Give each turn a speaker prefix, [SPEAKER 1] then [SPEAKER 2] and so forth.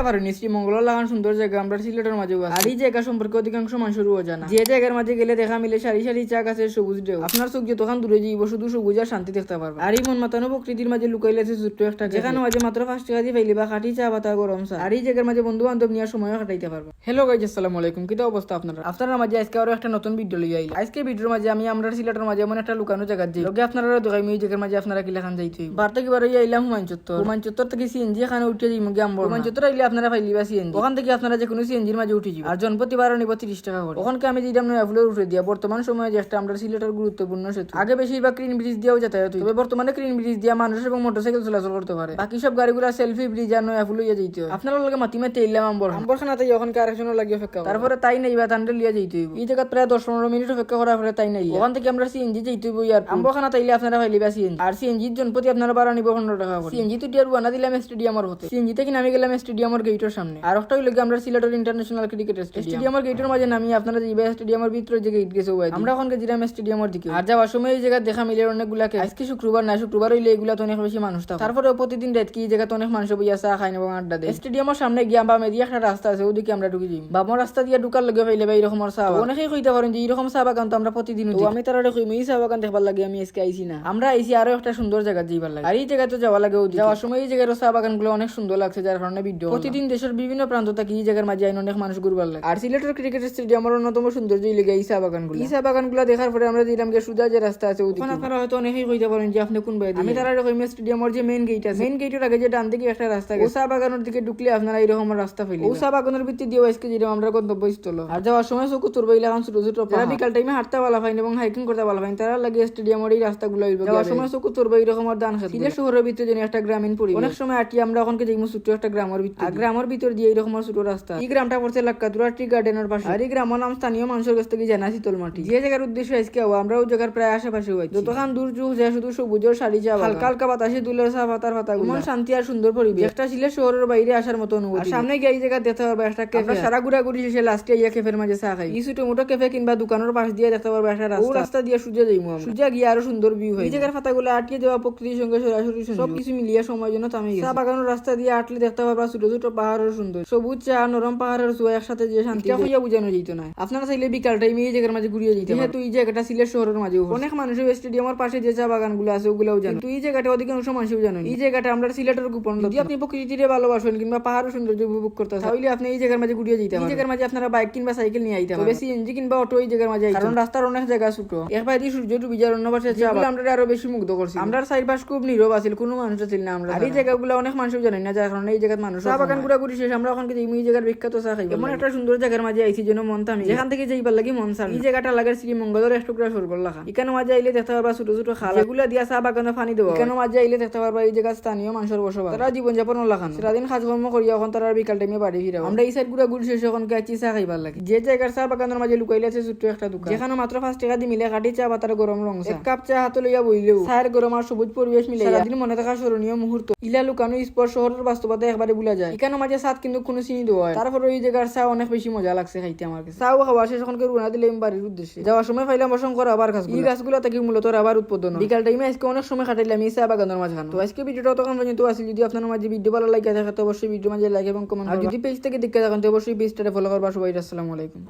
[SPEAKER 1] আসতে পারেন শ্রীমঙ্গল লাগান সুন্দর জায়গা, আমরা সিলেটের মাঝে আর এই জায়গা সম্পর্কে অধিকাংশ মানুষেরও অজানা যে জায়গার মাঝে গেলে দেখা মিলে সারি সারি চা গাছের সবুজ ঢেউ। আপনার চোখ যতক্ষণ দূরে যাইব, শুধু সবুজ আর শান্তি দেখতে পারবে। আর এই মন মাতানো প্রকৃতির মাঝে লুকাইলে আছে ছোট্ট একটা যেখানে মাঝে মাত্র পাঁচ টাকা দিয়ে ফাইলি বা খাটি চা পাতা গরম চা। আর এই জায়গার মাঝে বন্ধু বান্ধব নিয়ে সময় কাটাইতে পারবে। হ্যালো গাইজ আসসালামু আলাইকুম। কিতা অবস্থা আপনারা? আপনারা মাঝে আজকে আরও একটা নতুন ভিডিও লই আইলাম। আজকে ভিডিওর মাঝে আমি আমরা সিলেটের মাঝে এমন একটা লুকানো জায়গা যাই। লগে আপনারা দেখাই এই জায়গার মাঝে আপনারা কিলা খান যাইতে বার থেকে বার আইলাম, হুমায়ুন চত্বর। হুমায়ুন চত্বর থেকে সিএনজি এখানে উঠে যাই মুগে আমবর হুমায়ুন চত্বর আইলে আপনারা ফাইলি বা সিএনজি ওখান থেকে আপনারা যে কোনো সিএনজির মাঝে উঠে যাবেন আর জনপ্রতি বারো নিব তিরিশ টাকা করে। ওখানকে আমি যেটা আমরা ফুলের উঠে দিয়া বর্তমান সময়ে যে একটা আমরা সিলেটের গুরুত্বপূর্ণ সেতু। আগে বেশিরভাগ ক্রিন ব্রিজ দিয়েও যাতায়াত। তবে বর্তমানে ক্রিন ব্রিজ দিয়া মানুষ এবং মোটরসাইকেল চলাচল করতে পারে। বাকি সব গাড়িগুলো সেলফি ব্রিজ আর নয়া ফুল হইয়া যাইতে হয়। আপনার লগে মাতি মাতে ইলাম আম্বর আম্বর খানাতে যখন কারেকশনও লাগিয়ে অপেক্ষা তারপরে তাই নাই বা তান্ডে লিয়া যাইতে হইব। এই জায়গা প্রায় দশ পনেরো মিনিট অপেক্ষা করার পরে তাই নাই। ওখান থেকে আমরা সিএনজি যাইতে হইব আর আম্বর খানা তাইলে আপনারা পাইলিবা সিএনজি আর সিএনজির জনপ্রতি আপনারা বারো নিব পনেরো টাকা করে। সিএনজি তো টিয়ার বানা দিলাম স্টেডিয়ামের হতে সিএনজি থেকে নামে গেলাম স্টেডিয়ামের গেটের সামনে। আর একটা হইল আমরা সিলেটের ইন্টারন্যাশনাল ক্রিকেট স্টেডিয়ামের গেটের মাঝে নামি আপনারা যাইবে স্টেডিয়ামের ভিতরে যে গেট গেছে ওই আমরা ওখানে গেছিলাম স্টেডিয়ামের দিকে। আর যাওয়ার সময় এই জায়গা দেখা মিলে অনেকগুলাকে আজকে শুক্রবার না শুক্রবার হইলে এগুলা তো অনেক বেশি মানুষ থাকে। তারপরে প্রতিদিন রাত কি জায়গাতে অনেক মানুষ বইয়া চা খাই এবং আড্ডা দেয়। স্টেডিয়ামের সামনে গিয়া বামে দিয়ে একটা রাস্তা আছে ওদিকে আমরা ঢুকি যাই বামর রাস্তা দিয়ে ঢুকার লগে পাইলে বা এরকম চা অনেকেই কইতে পারেন যে এরকম চা বাগান তো আমরা প্রতিদিন তো আমি তারা কইম এই চা বাগান দেখবার লাগে আমি আজকে আইছি না। আমরা আইছি আরও একটা সুন্দর জায়গা যাইবার লাগে। আর এই জায়গাতে যাওয়া লাগে। যাওয়ার সময় এই জায়গার চা বাগানগুলো অনেক সুন্দর লাগছে যার কারণে ভিডিও প্রতিদিন দেশের বিভিন্ন প্রান্ত থেকে এই জায়গার মাঝে আইন অনেক মানুষ ঘুরবার লাগে। আর সিলেটের ক্রিকেট স্টেডিয়াম স্টেডিয়ামের অন্যতম সৌন্দর্য লেগে এই চা বাগানগুলো এই বাগানগুলো দেখার পরে আমরা দিলাম যে সুজা যে রাস্তা আছে ওদিকে। আপনারা হয়তো অনেকেই কইতে পারেন যে আপনি কোন বাইরে আমি তারা কইম স্টেডিয়ামের যে মেইন গেট আছে। মেইন গেটের আগে যে ডান দিকে একটা রাস্তা গেছে। ও চা বাগানের দিকে ঢুকলে আপনারা এরকম রাস্তা পাইলে ও চা বাগানের ভিত্তি দিয়ে আজকে যেরকম আমরা গন্তব্যস্থল। আর যাওয়ার সময় চকু তুরবাই লাগান ছোট ছোট যারা বিকাল টাইমে হাঁটতে ভালো পাইন এবং হাইকিং করতে ভালো পাইন তারা লাগে স্টেডিয়ামের এই রাস্তাগুলো যাওয়ার সময় চকু তুরবাই এরকম আর দান খাতে শহরের ভিতরে যেন একটা গ্রামীণ পরিবেশ। অনেক সময় আটি আমরা ওখানকে যাইমু ছোট একটা গ্রামের ভিতরে গ্রামের ভিতর দিয়ে এরকম ছোট রাস্তা। এই গ্রামটা পড়ছে লাক্কাতুরা টি গার্ডেনের পাশে। আর এই গ্রামের নাম স্থানীয় মানুষের কাছ থেকে জানা শীতল মাটি। যে জায়গার উদ্দেশ্য আজকে হওয়া আমরা ওই জায়গার প্রায় আশেপাশে হয়েছি। যতক্ষণ দূর চোখ যায় শুধু সবুজের শাড়ি যা হালকা হালকা বাতাসে দুলের চা পাতার পাতা মন শান্তি আর সুন্দর পরিবেশ। একটা সিলেট শহরের বাইরে আসার মতো অনুভূতি। সামনে গিয়ে এই জায়গা দেখতে পারবে একটা ক্যাফে। সারা ঘুরাঘুরি শেষে লাস্টে ইয়া ক্যাফের মাঝে চা খাই। এই ছোট মোটো ক্যাফে কিংবা দোকানের পাশ দিয়ে দেখতে পারবে একটা রাস্তা ও রাস্তা। দিয়ে সূর্য যাইমু আমরা। সূর্য গিয়ে আরও সুন্দর ভিউ হয়। এই জায়গার পাতাগুলো আটকে দেওয়া প্রকৃতির সঙ্গে সরাসরি সব কিছু মিলিয়ে সময় জন্য থামে গেছে। চা বাগানের রাস্তা দিয়ে আটলে দেখতে পারবা ছোট ছোট পাহাড়ের সুন্দর। সবুজ চা নরম পাহাড়ের চুয়া একসাথে যে শান্তি হইয়া বুঝানো যেত না। আপনারা চাইলে বিকাল টাইমে এই জায়গার মাঝে ঘুরিয়ে যেতে যেহেতু এই জায়গাটা সিলেট শহরের মাঝে অনেক মানুষের স্টেডিয়ামের পাশে যে চা বাগানগুলো আছে ওগুলোও জানো। কিন্তু এই জায়গাটা অধিকাংশ মানুষও জানেন এই জায়গাটা আমরা সিলেটের গোপন যদি আপনি প্রকৃতিরে ভালোবাসেন কিংবা পাহাড়ের সৌন্দর্য উপভোগ করতে তাহলে আপনি এই জায়গার মাঝে ঘুরিয়ে যেতে এই জায়গার মাঝে আপনারা বাইক কিংবা সাইকেল নিয়ে আইতে হবে সিএনজি কিংবা অটো এই জায়গার মাঝে আইতে কারণ রাস্তার অনেক জায়গা ছোট। এক বাইরে সূর্য ডুবি যাওয়ার অন্য পাশে চা বাগান। আমরা আরও বেশি মুগ্ধ করছি আমরা চারিপাশ খুব নীরব আছিল কোনো মানুষ ছিল না আমরা এই জায়গাগুলো অনেক মানুষ জানেন না যার কারণে এই জায়গার মানুষ চা বাগান ঘুরা ঘুরি শেষ আমরা ওখানকে যাই এই জায়গার বিখ্যাত চা খাই এমন একটা সুন্দর জায়গার মাঝে আইছি যেন মন থামি যেখান থেকে যাইবার লাগি মন সার এই জায়গাটা লাগার শ্রীমঙ্গলের এক টুকরা সরগর লাখা এখানে মাঝে আইলে দেখতে পারবা ছোট ছোট খাল। এগুলা দিয়া চা বাগানে পানি দেবো এখানে মাঝে আইলে দেখতে পারবা এই জায়গা স্থানীয় মানুষের বসবাস। তারা জীবনযাপন লাখান সারাদিন কাজকর্ম করিয়া এখন তারা বিকাল টাইমে বাড়ি ফিরাও। আমরা এই সাইডগুলা ঘুরি শেষ এখন গাছি চা খাইবার লাগে। যে জায়গার চা বাগানের মাঝে লুকাইলে আছে ছোট্ট একটা দোকান। যেখানে মাত্র পাঁচ টাকা দিয়ে মিলে কাটি চা পাতার গরম রং এক কাপ চা হাতে লইয়া বইলেও চায়ের গরম আর সবুজ পরিবেশ মিলে সারাদিন মনে থাকা স্মরণীয় মুহূর্ত। ইলা লুকানো স্পর্শ শহরের বাস্তবতা একবারে ভুলা যায়। এখানে মাঝে সাত কিন্তু কোনো চিনি দেওয়া হয়? তারপর ওই জায়গার চা অনেক বেশি মজা লাগছে খাইতে আমার কাছে। চাও খাওয়া শেষ এখন রুনা দিলে বাড়ির উদ্দেশ্যে। যাওয়ার সময় পাইলাম অসংখ্য আবার গাছ এই গাছগুলো থেকে মূলত রাবার উৎপাদন। বিকাল টাইমে আজকে অনেক সময় কাটাইলাম এই চা বাগানের মাঝখানে। তো আজকে ভিডিওটা তখন পর্যন্ত আসলে যদি আপনার মাঝে ভিডিও ভালো লাগে থাকে তো অবশ্যই ভিডিও মাঝে লাইক এবং কমেন্ট আর যদি পেজ থেকে দেখতে থাকেন তো অবশ্যই পেজটা ফলো করবার সবাই আসসালামু আলাইকুম।